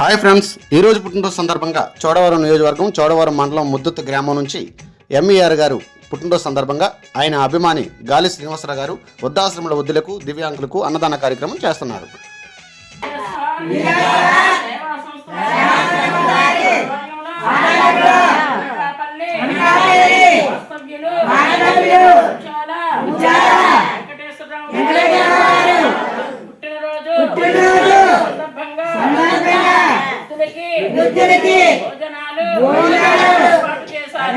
Hi friends ఈరోజు రోజు పుట్టినరోజు సందర్భంగా చోడవరం నియోజకవర్గం చోడవరం మండలం ముద్దుత్ గ్రామం నుంచి ఎంఈఆర్ గారు పుట్టినరోజు సందర్భంగా ఆయన అభిమాని గాలి శ్రీనివాసరావు గారు వృద్ధాశ్రముల వృద్ధులకు దివ్యాంగులకు అన్నదాన కార్యక్రమం చేస్తున్నారు. భోజనాలు. ఏర్పాటు చేశారు.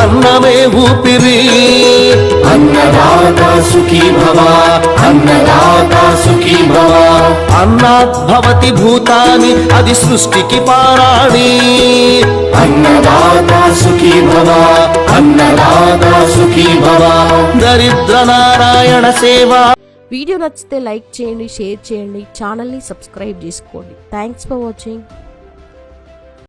అన్నమే ఊపిరి. అన్నదాత సుఖీ భవ అన్నదాత సుఖీ భవ. అన్నాత్ భవతి భూతాని అది సృష్టికి పారాణి. అన్నదాత సుఖీ భవ అన్నదాత సుఖీ భవ. దరిద్ర నారాయణ సేవ. వీడియో నచ్చితే లైక్ చేయండి షేర్ చేయండి ఛానల్ని సబ్స్క్రైబ్ చేసుకోండి. Thanks for watching